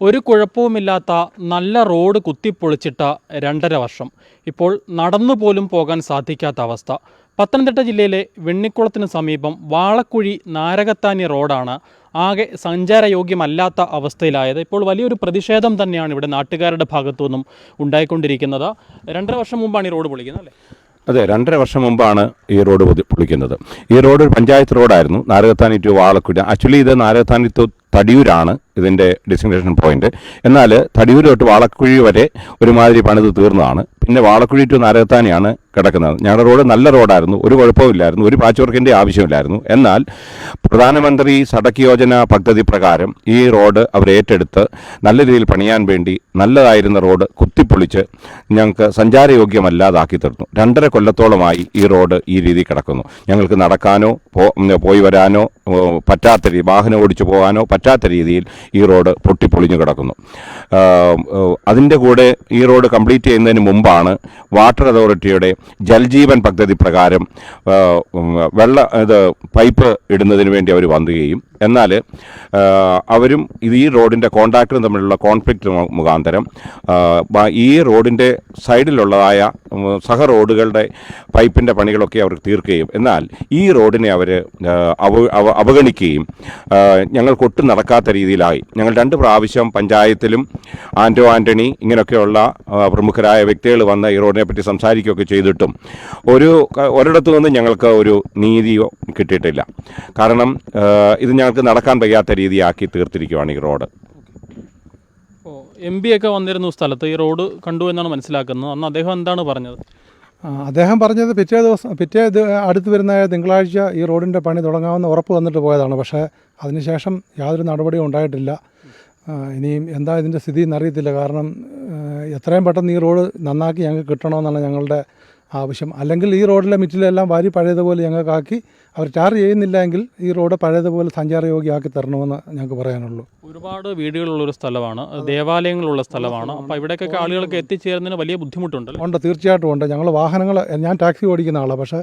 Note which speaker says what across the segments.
Speaker 1: ഒരു കുഴപ്പവുമില്ലാത്ത നല്ല റോഡ് കുത്തിപ്പൊളിച്ചിട്ട രണ്ടര വർഷം. ഇപ്പോൾ നടന്നുപോലും പോകാൻ സാധിക്കാത്ത അവസ്ഥ. പത്തനംതിട്ട ജില്ലയിലെ വെണ്ണിക്കുളത്തിന് സമീപം വാളക്കുഴി നാരകത്താനി റോഡാണ് ആകെ സഞ്ചാരയോഗ്യമല്ലാത്ത അവസ്ഥയിലായത്. ഇപ്പോൾ വലിയൊരു പ്രതിഷേധം തന്നെയാണ് ഇവിടെ നാട്ടുകാരുടെ ഭാഗത്തു നിന്നും ഉണ്ടായിക്കൊണ്ടിരിക്കുന്നത്. രണ്ടര വർഷം മുമ്പാണ് ഈ റോഡ് പൊളിക്കുന്നത് അല്ലേ?
Speaker 2: അതെ രണ്ടര വർഷം മുമ്പാണ് ഈ റോഡ് പൊളിക്കുന്നത്. ഈ റോഡ് ഒരു പഞ്ചായത്ത് റോഡായിരുന്നു. നാരകത്താനി ടു വാളക്കുഴി. ആക്ച്വലി ഇത് നാരകത്താനി ടു തടിയൂരാണ്. ഇതിന്റെ ഡെസ്റ്റിനേഷൻ പോയിന്റ് എന്നാൽ തടിയൂർ തൊട്ട് വാളക്കുഴി വരെ ഒരുമാതിരി പണിത് തീർന്നതാണ്. പിന്നെ വാളക്കുഴി ടു നരകത്താനെയാണ് കിടക്കുന്നത്. ഞങ്ങളുടെ റോഡ് നല്ല റോഡായിരുന്നു. ഒരു കുഴപ്പമില്ലായിരുന്നു ഒരു പാച്ച് വർക്കിന്റെ ആവശ്യമില്ലായിരുന്നു എന്നാൽ പ്രധാനമന്ത്രി സടക്ക് യോജന പദ്ധതി പ്രകാരം ഈ റോഡ് അവർ ഏറ്റെടുത്ത് നല്ല രീതിയിൽ പണിയാൻ വേണ്ടി നല്ലതായിരുന്ന റോഡ് കുത്തിപ്പൊളിച്ച് ഞങ്ങൾക്ക് സഞ്ചാരയോഗ്യമല്ലാതാക്കി തീർന്നു. രണ്ടര കൊല്ലത്തോളമായി ഈ റോഡ് ഈ രീതി കിടക്കുന്നു. ഞങ്ങൾക്ക് നടക്കാനോ പോയി വരാനോ പറ്റാത്ത രീതി വാഹനം ഓടിച്ചു പോകാനോ പറ്റാത്ത രീതിയിൽ ഈ റോഡ് പൊട്ടിപ്പൊളിഞ്ഞു കിടക്കുന്നു. അതിന്റെ കൂടെ ഈ റോഡ് കംപ്ലീറ്റ് ചെയ്യുന്നതിന് മുമ്പാണ് വാട്ടർ അതോറിറ്റിയുടെ ജൽജീവൻ പദ്ധതി പ്രകാരം വെള്ള ഇത് പൈപ്പ് ഇടുന്നതിന് വേണ്ടി അവർ വന്നുകയും എന്നാൽ അവരും ഈ റോഡിന്റെ കോൺട്രാക്ടറും തമ്മിലുള്ള കോൺഫ്ലിക്റ്റ് മുഖാന്തരം ഈ റോഡിന്റെ സൈഡിലുള്ളതായ സഹ റോഡുകളുടെ പൈപ്പിന്റെ പണികളൊക്കെ അവർ തീർക്കുകയും എന്നാൽ ഈ റോഡിനെ അവർ അവ അവ- അവഗണിക്കുകയും ഞങ്ങൾ കൊട്ടു നടക്കാത്ത രീതിയിലായി. ഞങ്ങൾ രണ്ട് പ്രാവശ്യം പഞ്ചായത്തിലും ആന്റോ ആന്റണി ഇങ്ങനെയൊക്കെയുള്ള പ്രമുഖരായ വ്യക്തികൾ വന്ന് ഈ റോഡിനെ പറ്റി സംസാരിക്കുകയൊക്കെ ചെയ്തിട്ടും ഒരു ഒരിടത്തു നിന്ന് ഞങ്ങൾക്ക് ഒരു നീതിയോ കിട്ടിയിട്ടില്ല. കാരണം ഇത് ഇത് ഞങ്ങൾക്ക് നടക്കാൻ വയ്യാത്ത രീതിയാക്കി തീർത്തിരിക്കുകയാണ് ഈ റോഡ്.
Speaker 1: ഓ എം ബി ഒക്കെ വന്നിരുന്നു സ്ഥലത്ത്. ഈ റോഡ് കണ്ടു എന്നാണ് മനസ്സിലാക്കുന്നത്. അന്ന് അദ്ദേഹം എന്താണ് പറഞ്ഞത്?
Speaker 3: അദ്ദേഹം പറഞ്ഞത് പിറ്റേ ദിവസം പിറ്റേ അടുത്ത് വരുന്ന തിങ്കളാഴ്ച ഈ റോഡിന്റെ പണി തുടങ്ങാമെന്ന് ഉറപ്പ് വന്നിട്ട് പോയതാണ്. പക്ഷേ അതിനുശേഷം യാതൊരു നടപടിയും ഉണ്ടായിട്ടില്ല. ഇനിയും എന്താ ഇതിന്റെ സ്ഥിതി എന്നറിയത്തില്ല. കാരണം എത്രയും പെട്ടെന്ന് ഈ റോഡ് നന്നാക്കി ഞങ്ങൾക്ക് കിട്ടണമെന്നാണ് ഞങ്ങളുടെ ആവശ്യം. അല്ലെങ്കിൽ ഈ റോഡിലെ മിറ്റിലെല്ലാം വാരി പഴയതുപോലെ ഞങ്ങൾക്കാക്കി അവർ ടാർ ചെയ്യുന്നില്ല എങ്കിൽ ഈ റോഡ് പഴയതുപോലെ സഞ്ചാരയോഗ്യമാക്കി തരണമെന്ന് ഞങ്ങൾക്ക് പറയാനുള്ളൂ.
Speaker 1: ഒരുപാട് വീടുകളുള്ള ഒരു സ്ഥലമാണ്. ദേവാലയങ്ങളുള്ള സ്ഥലമാണ്. അപ്പോൾ ഇവിടേക്കൊക്കെ ആളുകൾക്ക് എത്തിച്ചേരുന്നതിന് വലിയ ബുദ്ധിമുട്ടുണ്ട്
Speaker 3: ഉണ്ട് തീർച്ചയായിട്ടും ഉണ്ട്. ഞങ്ങൾ വാഹനങ്ങൾ ഞാൻ ടാക്സി ഓടിക്കുന്ന ആളാണ് പക്ഷേ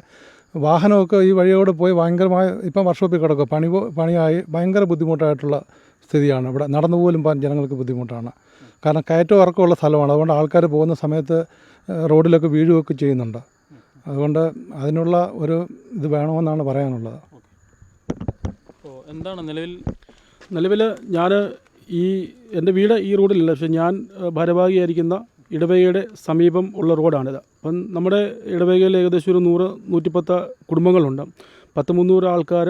Speaker 3: വാഹനമൊക്കെ ഈ വഴിയോട് പോയി ഭയങ്കരമായ ഇപ്പം വർക്ക്ഷോപ്പിൽ കിടക്കും. പണി പണിയായി ഭയങ്കര ബുദ്ധിമുട്ടായിട്ടുള്ള സ്ഥിതിയാണ്. ഇവിടെ നടന്നു പോലും പോകാൻ ജനങ്ങൾക്ക് ബുദ്ധിമുട്ടാണ്. കാരണം കയറ്റവും ഇറക്കമുള്ള സ്ഥലമാണ്. അതുകൊണ്ട് ആൾക്കാർ പോകുന്ന സമയത്ത് റോഡിലൊക്കെ വീഴുകയൊക്കെ ചെയ്യുന്നുണ്ട്. അതുകൊണ്ട് അതിനുള്ള ഒരു ഇത് വേണമെന്നാണ് പറയാനുള്ളത്.
Speaker 1: എന്താണ് നിലവിൽ?
Speaker 4: നിലവിൽ ഞാൻ ഈ എന്റെ വീട് ഈ റോഡിലല്ല. പക്ഷേ ഞാൻ ഭാരവാഹിയായിരിക്കുന്ന ഇടവകയുടെ സമീപം ഉള്ള റോഡാണിത് അപ്പം നമ്മുടെ ഇടവകയിൽ ഏകദേശം ഒരു നൂറ് നൂറ്റിപ്പത്ത് കുടുംബങ്ങളുണ്ട്. പത്ത് മുന്നൂറ് ആൾക്കാർ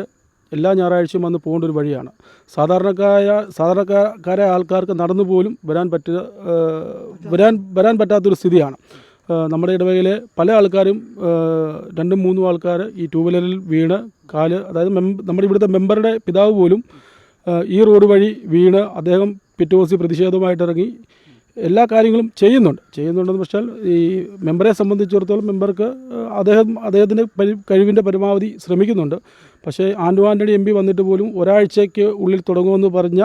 Speaker 4: എല്ലാ ഞായറാഴ്ചയും വന്ന് പോകേണ്ട ഒരു വഴിയാണ്. സാധാരണക്കാരായ സാധാരണക്കാരായ ആൾക്കാർക്ക് നടന്നു പോലും വരാൻ പറ്റുക ഏഹ്, വരാൻ വരാൻ പറ്റാത്തൊരു സ്ഥിതിയാണ്. നമ്മുടെ ഇടവകയിലെ പല ആൾക്കാരും രണ്ടും മൂന്നും ആൾക്കാർ ഈ ടൂ വീലറിൽ വീണ് കാൽ അതായത് നമ്മുടെ ഇവിടുത്തെ മെമ്പറുടെ പിതാവ് പോലും ഈ റോഡ് വഴി വീണ് അദ്ദേഹം പിറ്റേ ദിവസം പ്രതിഷേധവുമായിട്ട് ഇറങ്ങി. എല്ലാ കാര്യങ്ങളും ചെയ്യുന്നുണ്ട്. ചെയ്യുന്നുണ്ടെന്ന് വെച്ചാൽ ഈ മെമ്പറെ സംബന്ധിച്ചിടത്തോളം മെമ്പർക്ക് അദ്ദേഹം അദ്ദേഹത്തിന്റെ പരി കഴിവിന്റെ പരമാവധി ശ്രമിക്കുന്നുണ്ട്. പക്ഷേ ആൻഡു ആന്റണി എം പി വന്നിട്ട് പോലും ഒരാഴ്ചയ്ക്ക് ഉള്ളിൽ തുടങ്ങുമെന്ന് പറഞ്ഞ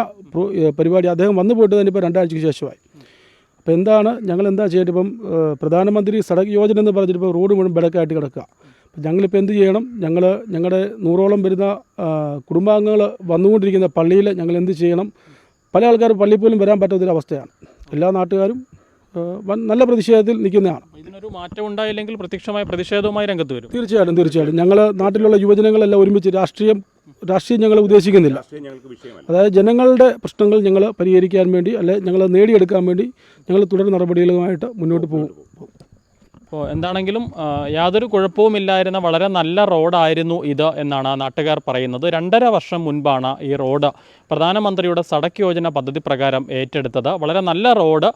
Speaker 4: പരിപാടി അദ്ദേഹം വന്നു പോയിട്ട് തന്നെ ഇപ്പോൾ രണ്ടാഴ്ചയ്ക്ക് ശേഷമായി. അപ്പോൾ എന്താണ് ഞങ്ങൾ എന്താ ചെയ്യേണ്ടത്? ഇപ്പം പ്രധാനമന്ത്രി സടക് യോജന എന്ന് പറഞ്ഞിട്ട് ഇപ്പോൾ റോഡ് മുഴുവൻ ബെടക്കായിട്ട് കിടക്കുക. അപ്പം ഞങ്ങളിപ്പോൾ എന്ത് ചെയ്യണം? ഞങ്ങൾ ഞങ്ങളുടെ നൂറോളം വരുന്ന കുടുംബാംഗങ്ങൾ വന്നുകൊണ്ടിരിക്കുന്ന പള്ളിയിൽ ഞങ്ങൾ എന്ത് ചെയ്യണം? പല ആൾക്കാരും പള്ളിയിൽ പോലും വരാൻ പറ്റാത്തൊരവസ്ഥയാണ്. എല്ലാ നാട്ടുകാരും നല്ല പ്രതിഷേധത്തിൽ നിൽക്കുന്നതാണ്.
Speaker 1: ഇതിനൊരു മാറ്റം ഉണ്ടായില്ലെങ്കിൽ പ്രത്യക്ഷമായ പ്രതിഷേധവുമായി രംഗത്ത് വരും.
Speaker 4: തീർച്ചയായിട്ടും തീർച്ചയായിട്ടും. ഞങ്ങൾ നാട്ടിലുള്ള യുവജനങ്ങളെല്ലാം ഒരുമിച്ച് രാഷ്ട്രീയം രാഷ്ട്രീയം ഞങ്ങൾ ഉദ്ദേശിക്കുന്നില്ല. അതായത് ജനങ്ങളുടെ പ്രശ്നങ്ങൾ ഞങ്ങൾ പരിഹരിക്കാൻ വേണ്ടി അല്ലെ ഞങ്ങൾ നേടിയെടുക്കാൻ വേണ്ടി ഞങ്ങൾ തുടർ നടപടികളുമായിട്ട് മുന്നോട്ട് പോകും
Speaker 1: അപ്പോൾ എന്താണെങ്കിലും യാതൊരു കുഴപ്പവുമില്ലായിരുന്ന വളരെ നല്ല റോഡായിരുന്നു ഇത് എന്നാണ് നാട്ടുകാർ പറയുന്നത്. രണ്ടര വർഷം മുൻപാണ് ഈ റോഡ് പ്രധാനമന്ത്രിയുടെ സടക്ക് യോജന പദ്ധതി പ്രകാരം ഏറ്റെടുത്തത്. വളരെ നല്ല റോഡ്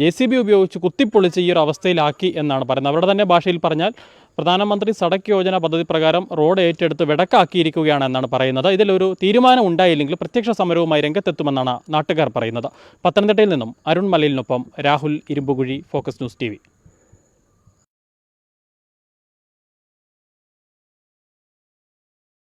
Speaker 1: ജെ സി ബി ഉപയോഗിച്ച് കുത്തിപ്പൊളിച്ച് ഈ ഒരു അവസ്ഥയിലാക്കി എന്നാണ് പറയുന്നത്. അവരുടെ തന്നെ ഭാഷയിൽ പറഞ്ഞാൽ പ്രധാനമന്ത്രി സടക്ക് യോജന പദ്ധതി പ്രകാരം റോഡ് ഏറ്റെടുത്ത് വിടക്കാക്കിയിരിക്കുകയാണ് എന്നാണ് പറയുന്നത്. ഇതിലൊരു തീരുമാനം ഉണ്ടായില്ലെങ്കിൽ പ്രത്യക്ഷ സമരവുമായി രംഗത്തെത്തുമെന്നാണ് നാട്ടുകാർ പറയുന്നത്. പത്തനംതിട്ടയിൽ നിന്നും അരുൺ മലയിലിനൊപ്പം Rahul Irumpukuzhi focus news T